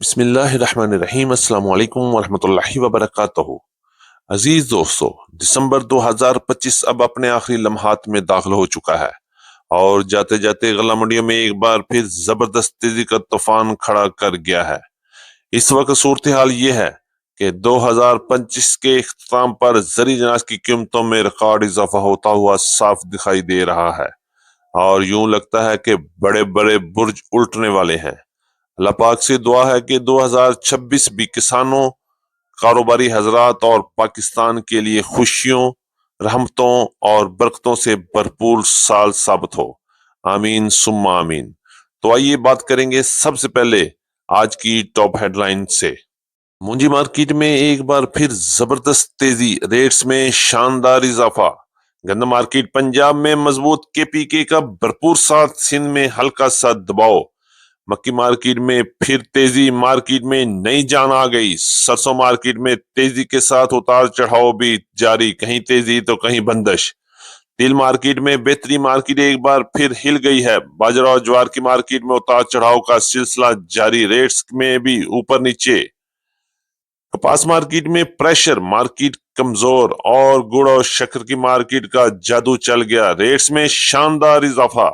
بسم اللہ الرحمن الرحیم، السلام علیکم ورحمۃ اللہ وبرکاتہ۔ عزیز دوستو، دسمبر دو ہزار پچیس اب اپنے آخری لمحات میں داخل ہو چکا ہے۔ اور جاتے جاتے غلہ منڈیوں میں ایک بار پھر زبردست تیزی کا طوفان کھڑا کر گیا ہے۔ اس وقت صورتحال یہ ہے کہ دو ہزار پچیس کے اختتام پر زری جناز کی قیمتوں میں ریکارڈ اضافہ ہوتا ہوا صاف دکھائی دے رہا ہے۔ اور یوں لگتا ہے کہ بڑے بڑے برج الٹنے والے ہیں۔ اللہ پاک سے دعا ہے کہ دو ہزار چھبیس بھی کسانوں، کاروباری حضرات اور پاکستان کے لیے خوشیوں، رحمتوں اور برکتوں سے بھرپور سال ثابت ہو۔ آمین سم آمین۔ تو آئیے بات کریں گے سب سے پہلے آج کی ٹاپ ہیڈ لائن سے۔ مونجی مارکیٹ میں ایک بار پھر زبردست تیزی، ریٹس میں شاندار اضافہ۔ گند مارکیٹ پنجاب میں مضبوط کے پی کے کا بھرپور ساتھ، سندھ میں ہلکا سا دباؤ۔ مکی مارکیٹ میں پھر تیزی مارکیٹ میں نئی جان آ گئی۔ سرسوں مارکیٹ میں تیزی کے ساتھ اتار چڑھاؤ بھی جاری۔ کہیں تیزی تو کہیں بندش۔ تیل مارکیٹ میں بہتری مارکیٹ ایک بار پھر ہل گئی ہے۔ باجرا اور جوار کی مارکیٹ میں اتار چڑھاؤ کا سلسلہ جاری۔ ریٹس میں بھی اوپر نیچے۔ کپاس مارکیٹ میں پریشر۔ مارکیٹ کمزور اور گڑ اور شکر کی مارکیٹ کا جادو چل گیا۔ ریٹس میں شاندار اضافہ۔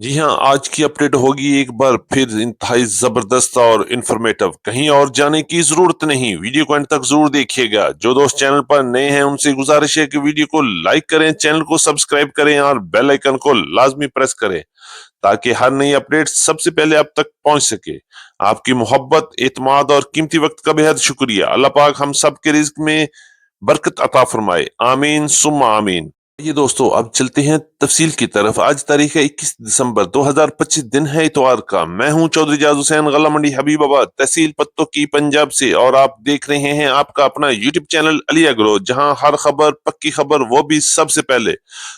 جی ہاں آج کی اپڈیٹ ہوگی ایک بار پھر انتہائی زبردست اور انفارمیٹو کہیں اور جانے کی ضرورت نہیں۔ ویڈیو کو انٹ تک ضرور دیکھیے گا۔ جو دوست چینل پر نئے ہیں، ان سے گزارش ہے کہ ویڈیو کو لائک کریں چینل کو سبسکرائب کریں اور بیل آئیکن کو لازمی پریس کریں تاکہ ہر نئی اپڈیٹ سب سے پہلے اب تک پہنچ سکے۔ آپ کی محبت، اعتماد اور قیمتی وقت کا بہت شکریہ۔ اللہ پاک ہم سب کے رزق میں برکت عطا فرمائے۔ آمین سم آمین۔ یہ دوستو، اب چلتے ہیں تفصیل کی طرف۔ آج تاریخ ہے اکیس دسمبر دو ہزار پچیس دن ہے اتوار کا۔ میں ہوں چودھری جاز حسین غلہ منڈی حبیب آباد۔ تحصیل پتوں کی پنجاب سے۔ اور آپ دیکھ رہے ہیں آپ کا اپنا یوٹیوب چینل علی اگرو، جہاں ہر خبر، پکی خبر، وہ بھی سب سے پہلے۔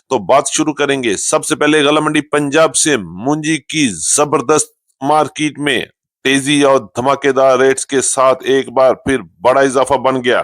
تو بات شروع کریں گے۔ سب سے پہلے غلہ منڈی پنجاب سے مونجی کی زبردست مارکیٹ میں تیزی اور دھماکے دار ریٹس کے ساتھ ایک بار پھر بڑا اضافہ بن گیا۔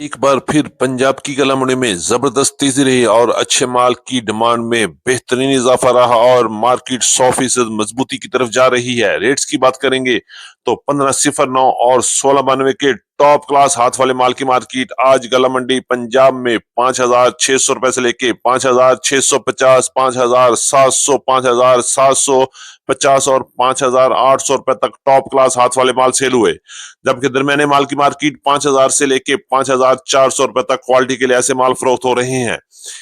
ایک بار پھر پنجاب کی گلامی میں زبردست تیزی رہی اور اچھے مال کی ڈیمانڈ میں بہترین اضافہ رہا اور مارکیٹ سو فیصد مضبوطی کی طرف جا رہی ہے۔ ریٹس کی بات کریں گے تو پندرہ صفر نو اور سولہ بانوے کے ٹاپ کلاس ہاتھ والے مال کی مارکیٹ آج گلا منڈی پنجاب میں پانچ ہزار چھ سو روپے سے لے کے پانچ ہزار چھ سو پچاس، پانچ ہزار سات سو، پانچ ہزار سات سو پچاس اور پانچ ہزار آٹھ سو روپے تک ٹاپ کلاس ہاتھ والے مال سیل ہوئے۔ جبکہ درمیانے مال کی مارکیٹ پانچ ہزار سے لے کے پانچ ہزار چار سو روپے تک کوالٹی کے لیے ایسے مال فروخت ہو رہے ہیں۔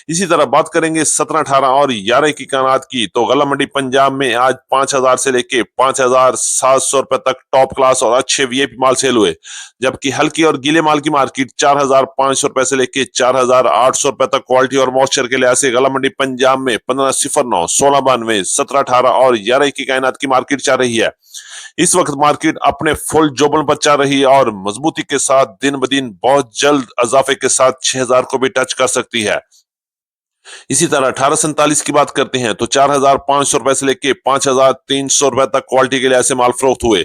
اسی طرح بات کریں گے سترہ اٹھارہ اور گیارہ کی کانات کی، تو غلہ منڈی پنجاب میں آج پانچ ہزار سے لے کے پانچ ہزار سات سو روپے تک ٹاپ کلاس اور اچھے وی پی مال سیل ہوئے، جبکہ ہلکی اور گیلے مال کی مارکیٹ چار ہزار پانچ سو روپے سے لے کے چار ہزار آٹھ سو روپے تک کوالٹی اور موسچر کے لحاظ سے غلہ منڈی پنجاب میں پندرہ صفر نو سولہ بانوے سترہ اٹھارہ اور گیارہ کی کائنات کی مارکیٹ چل رہی ہے۔ اس وقت مارکیٹ اپنے فل جوبل پر چل رہی ہے اور مضبوطی کے ساتھ دن بدن بہت جلد اضافے کے ساتھ چھ ہزار کو بھی ٹچ کر سکتی ہے۔ اسی طرح اٹھارہ سینتالیس کی بات کرتے ہیں تو چار ہزار پانچ سو روپے سے لے کے پانچ ہزار تین سو روپے تک کوالٹی کے لیے ایسے مال فروخت ہوئے۔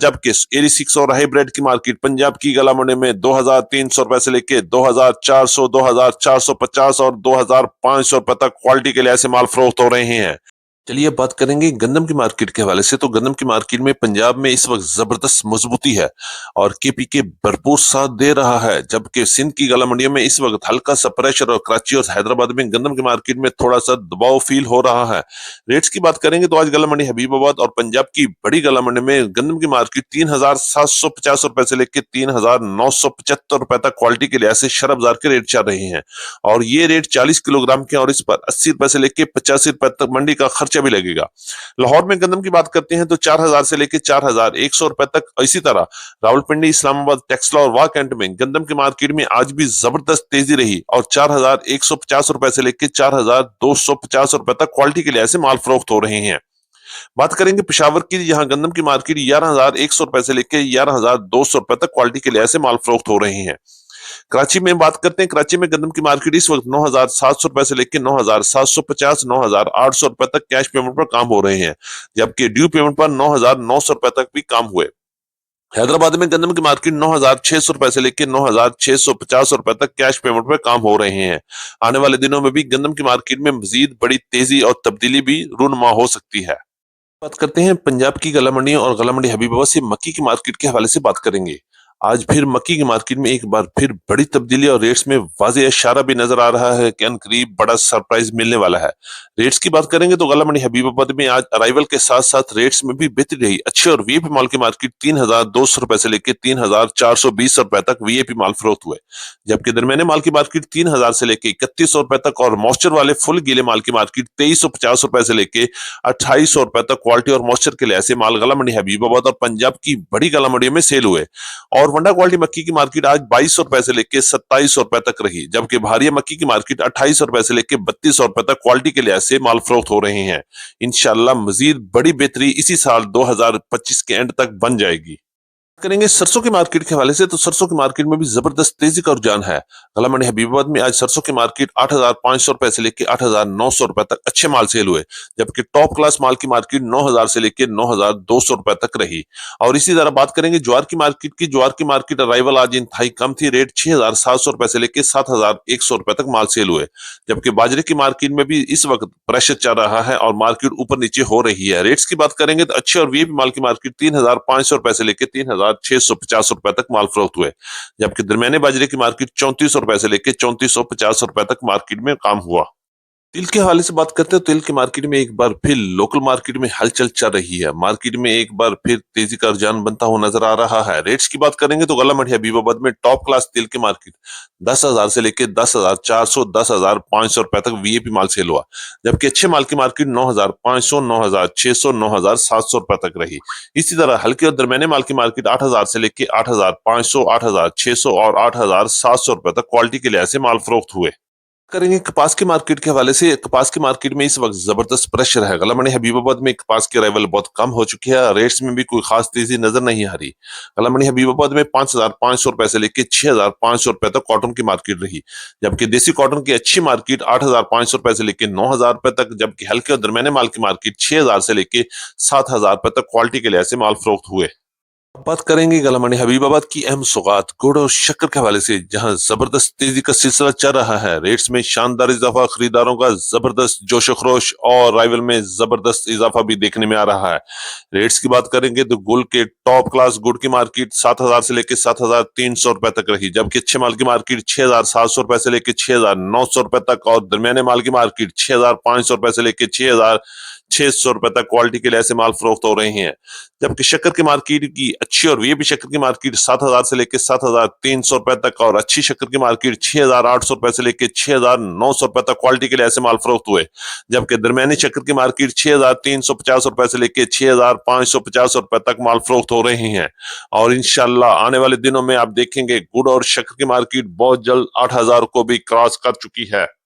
جبکہ ایری سکس اور ہائی بریڈ کی مارکیٹ پنجاب کی گلا منڈی میں دو ہزار تین سو روپے سے لے کے دو ہزار چار سو، دو ہزار چار سو پچاس اور دو ہزار پانچ سو روپے تک کوالٹی کے لیے ایسے مال فروخت ہو رہے ہیں۔ چلیے اب بات کریں گے گندم کی مارکیٹ کے حوالے سے۔ تو گندم کی مارکیٹ میں پنجاب میں اس وقت زبردست مضبوطی ہے اور کے پی کے بھرپور ساتھ دے رہا ہے، جبکہ سندھ کی گلا منڈیوں میں اس وقت ہلکا سا پریشر اور کراچی اور حیدرآباد میں گندم کی مارکیٹ میں تھوڑا سا دباؤ فیل ہو رہا ہے۔ ریٹس کی بات کریں گے تو آج گلا منڈی حبیب آباد اور پنجاب کی بڑی گلا منڈی میں گندم کی مارکیٹ تین ہزار سات سو پچاس روپے سے لے کے تین ہزار نو سو پچہتر روپے تک کوالٹی کے لحاظ سے شرب زار کے ریٹ چل رہے ہیں۔ اور یہ ریٹ چالیس کلو گرام کے اور اس پر اسی روپے سے لے کے پچاسی روپے تک منڈی کا خرچ خرچہ بھی لگے گا۔ لاہور میں گندم کی بات کرتے ہیں تو چار ہزار سے لے کے چار ہزار ایک سو روپے تک اسی طرح راول پنڈی اسلام آباد، ٹیکسلا اور وا کینٹ میں گندم کی مارکیٹ میں آج بھی زبردست تیزی رہی اور چار ہزار ایک سو پچاس روپے سے لے کے چار ہزار دو سو پچاس روپے تک کوالٹی کے لحاظ سے مال فروخت ہو رہے ہیں۔ بات کریں گے پشاور کی یہاں گندم کی مارکیٹ گیارہ ہزار ایک سو روپے سے لے کے گیارہ ہزار دو سو روپے تک کوالٹی کے لحاظ سے مال فروخت ہو رہے ہیں۔ کراچی میں بات کرتے ہیں، کراچی میں گندم کی مارکیٹ اس وقت نو ہزار سات سو روپے سے لے کے نو ہزار سات سو پچاس، نو ہزار آٹھ سو روپے تک کیش پیمنٹ پر کام ہو رہے ہیں، جبکہ ڈیو پیمنٹ پر نو ہزار نو سو روپے تک بھی کام ہوئے۔ حیدرآباد میں گندم کی مارکیٹ نو ہزار چھ سو روپے سے لے کے نو ہزار چھ سو پچاس روپے تک کیش پیمنٹ پر کام ہو رہے ہیں۔ آنے والے دنوں میں بھی گندم کی مارکیٹ میں مزید بڑی تیزی اور تبدیلی بھی رونما ہو سکتی ہے۔ بات کرتے ہیں، پنجاب کی گلا منڈی اور گلا منڈی حبیبہ سے مکی کی مارکیٹ کے حوالے سے بات کریں گے۔ آج پھر مکی کی مارکیٹ میں ایک بار پھر بڑی تبدیلی اور ریٹس میں واضح اشارہ بھی نظر آ رہا ہے کہ ان قریب بڑا سرپرائز ملنے والا ہے۔ ریٹس کی بات کریں گے تو غلہ منڈی حبیب آباد میں آج ارائیول کے ساتھ ساتھ ریٹس میں بھی بہتری رہی۔ اچھے اور وی اے پی مال کی مارکیٹ تین ہزار دو سو روپے سے لے کے تین ہزار چار سو بیس روپے تک وی اے پی مال فروخت ہوئے۔ جبکہ درمیانے مال کی مارکیٹ تین ہزار سے لے کے اکتیس سو روپے تک اور موسچر والے فل گیلے مال کی مارکیٹ تیئیس سو پچاس روپے سے لے کے اٹھائیس سو روپے تک کوالٹی اور موسچر کے لیے ایسے مال غلہ منڈی حبیب آباد اور پنجاب کی بڑی غلہ منڈیوں میں سیل ہوئے۔ اور ونڈا کوالٹی مکی کی مارکیٹ آج بائیس سو روپے سے لے کے ستائیس سو روپے تک رہی، جبکہ بھاری مکی کی مارکیٹ اٹھائیس سو روپے سے لے کے بتیس سو روپے تک کوالٹی کے لحاظ سے مال فروخت ہو رہے ہیں۔ انشاءاللہ مزید بڑی بہتری اسی سال دو ہزار پچیس کے اینڈ تک بن جائے گی۔ کریں گے سرسوں کی مارکیٹ کے حوالے سے، تو سرسوں کی مارکیٹ میں بھی زبردست تیزی کا رجحان ہے۔ غلہ منڈی حبیب آباد میں آج سرسوں کی مارکیٹ آٹھ ہزار پانچ سو روپے سے لے کے آٹھ ہزار نو سو روپے تک اچھے مال سیل ہوئے، جبکہ ٹاپ کلاس مال کی مارکیٹ نو ہزار سے لے کے نو ہزار دو سو روپے تک رہی۔ اور اسی طرح بات کریں گے جوار کی مارکیٹ کی، جوار کی مارکیٹ ارائیول آج انتہائی کم تھی، ریٹ چھ ہزار سات سو روپے سے لے کے سات ہزار ایک سو روپے تک مال سیل ہوئے۔ جبکہ باجرے کی مارکیٹ میں بھی اس وقت پریشر چل رہا ہے اور مارکیٹ اوپر نیچے ہو رہی ہے۔ ریٹس کی بات کریں گے تو اچھے اور وی پی مال کی مارکیٹ تین ہزار پانچ سو روپے سے لے کے تین ہزار چھ سو پچاس روپے تک مال فروخت ہوئے۔ جبکہ درمیانے باجرے کی مارکیٹ چونتیس سو روپے سے لے کے چونتیس سو پچاس روپے تک مارکیٹ میں کام ہوا۔ تل کے حوالے سے بات کرتے ہیں تل کی مارکیٹ میں ایک بار پھر لوکل مارکیٹ میں ہلچل چل رہی ہے۔ مارکیٹ میں ایک بار پھر تیزی کا رجحان بنتا ہوا نظر آ رہا ہے۔ ریٹس کی بات کریں گے تو غلہ منڈی حبیب آباد میں ٹاپ کلاس تل کی مارکیٹ۔ دس ہزار سے لے کے دس ہزار چار سو، دس ہزار پانچ سو روپے تک وی اے پی مال سیل ہوا۔ جبکہ اچھے مال کی مارکیٹ نو ہزار پانچ سو، نو ہزار چھ سو، نو ہزار سات سو روپے تک رہی۔ اسی طرح ہلکے اور درمیانے مال کی مارکیٹ آٹھ ہزار سے لے کے آٹھ ہزار پانچ سو، آٹھ ہزار چھ سو اور آٹھ ہزار سات سو روپے تک کوالٹی کے لحاظ سے مال فروخت ہوئے۔ کریں گے کپاس کی مارکیٹ کے حوالے سے، کپاس کی مارکیٹ میں اس وقت زبردست پریشر ہے۔ غلہ منڈی حبیب آباد میں کپاس کی ارائیول بہت کم ہو چکی ہے۔ ریٹس میں بھی کوئی خاص تیزی نظر نہیں آ رہی۔ غلہ منڈی حبیب آباد میں پانچ ہزار پانچ سو روپے سے لے کے چھ ہزار پانچ سو روپے تک کاٹن کی مارکیٹ رہی۔ جبکہ دیسی کاٹن کی اچھی مارکیٹ آٹھ ہزار پانچ سو روپے سے لے کے نو ہزار روپے تک، جبکہ ہلکے اور درمیانے مال کی مارکیٹ چھ ہزار سے لے کے سات ہزار روپے تک کوالٹی کے لحاظ سے مال فروخت ہوئے۔ اب بات کریں گے غلہ حبیب آباد کی اہم سوغات، گڑ اور شکر کے حوالے سے، جہاں زبردست تیزی کا سلسلہ چل رہا ہے۔ ریٹس میں شاندار اضافہ خریداروں کا زبردست جوش و خروش اور رائیول میں زبردست اضافہ بھی دیکھنے میں آ رہا ہے۔ ریٹس کی بات کریں گے تو گل کے ٹاپ کلاس گڑ کی مارکیٹ سات ہزار سے لے کے سات ہزار تین سو روپے تک رہی، جبکہ اچھے مال کی مارکیٹ چھ ہزار سات سو روپے سے لے کے چھ ہزار نو سو روپے تک اور درمیانے مال کی مارکیٹ چھ ہزار پانچ سو روپے سے لے کے چھ ہزار چھ سو روپے تک کوالٹی کے لحاظ سے مال فروخت ہو رہے ہیں۔ جبکہ شکر کی مارکیٹ کی اچھی اور وی پی شکر کی مارکیٹ سات ہزار سے لے کے سات ہزار تین سو روپے تک اور اچھی شکر کی مارکیٹ چھ ہزار آٹھ سو روپے سے لے کے چھ ہزار نو سو روپے تک کوالٹی کے لحاظ سے مال فروخت ہوئے۔ جبکہ درمیانی شکر کی مارکیٹ چھ ہزار تین سو پچاس روپے سے لے کے چھ ہزار پانچ سو پچاس روپے تک مال فروخت ہو رہے ہیں۔ اور انشاءاللہ آنے والے دنوں میں آپ دیکھیں گے، گڑ اور شکر کی مارکیٹ بہت جلد آٹھ ہزار کو بھی کراس کر چکی ہے۔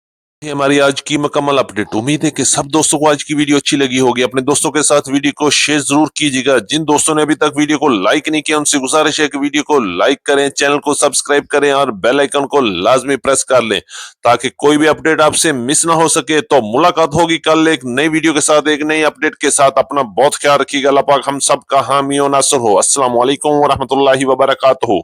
یہ ہماری آج کی مکمل اپڈیٹ۔ امید ہے کہ سب دوستوں کو آج کی ویڈیو اچھی لگی ہوگی۔ اپنے دوستوں کے ساتھ ویڈیو کو شیئر ضرور کیجیے گا۔ جن دوستوں نے ابھی تک ویڈیو کو لائک نہیں کیا، ان سے گزارش ہے کہ ویڈیو کو لائک کریں، چینل کو سبسکرائب کریں اور بیل آئیکن کو لازمی پریس کر لیں تاکہ کوئی بھی اپڈیٹ آپ سے مس نہ ہو سکے۔ تو ملاقات ہوگی کل ایک نئی ویڈیو کے ساتھ، ایک نئی اپڈیٹ کے ساتھ۔ اپنا بہت خیال رکھیے گا۔ اللہ پاک ہم سب کا حامی و ناصر ہو۔ السلام علیکم ورحمۃ اللہ وبرکاتہ۔